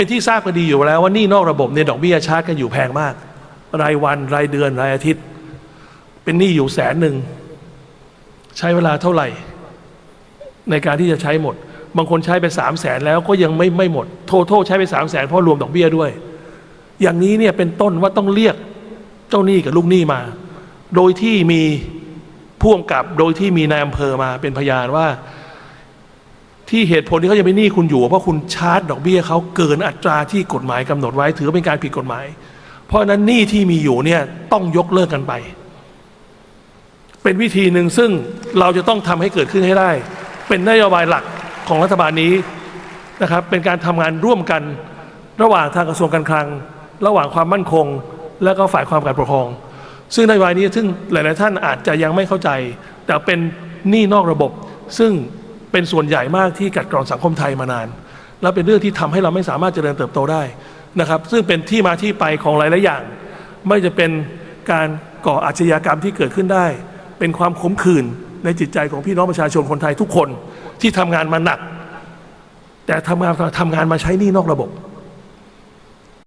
เป็นที่ทราบกันดีอยู่แล้วว่านี่นอกระบบเนี่ยดอกเบี้ยชาร์จกันอยู่แพงมาก รายวันรายเดือนรายอาทิตย์ เป็นหนี้อยู่แสนหนึ่ง ใช้เวลาเท่าไหร่ ในการที่จะใช้หมด บางคนใช้ไปสามแสนแล้วก็ยังไม่ไม่หมด โทโทใช้ไปสามแสนเพราะรวมดอกเบี้ยด้วย อย่างนี้เนี่ยเป็นต้นว่าต้องเรียกเจ้าหนี้กับลูกหนี้มา โดยที่มีพ่วงกับโดยที่มีนายอำเภอมาเป็นพยานว่า ที่เหตุผลที่เขาจะไปหนี้คุณอยู่ เพราะคุณชาร์จดอกเบี้ยเขาเกินอัตราที่กฎหมายกำหนดไว้ ถือเป็นการผิดกฎหมาย เพราะนั้นหนี้ที่มีอยู่เนี่ยต้องยกเลิกกันไป เป็นวิธีหนึ่งซึ่งเราจะต้องทำให้เกิดขึ้นให้ได้ เป็นนโยบายหลักของรัฐบาลนี้นะครับเป็นการทำงานร่วมกันระหว่างทางกระทรวงการคลัง ระหว่างความมั่นคง และก็ฝ่ายความการปกครอง ซึ่งนโยบายนี้ซึ่งหลาย ๆ ท่านอาจจะยังไม่เข้าใจ แต่เป็นหนี้นอกระบบ ซึ่ง เป็นส่วนใหญ่มากที่กัดกร่อนสังคมไทยมานาน และเป็นเรื่องที่ทำให้เราไม่สามารถเจริญเติบโตได้นะครับ ซึ่งเป็นที่มาที่ไปของหลายๆอย่าง ไม่จะเป็นการก่ออาชญากรรมที่เกิดขึ้นได้ เป็นความขมขื่นในจิตใจของพี่น้องประชาชนคนไทยทุกคนที่ทำงานมาหนัก แต่ทำงานทำงานมาใช้หนี้นอกระบบ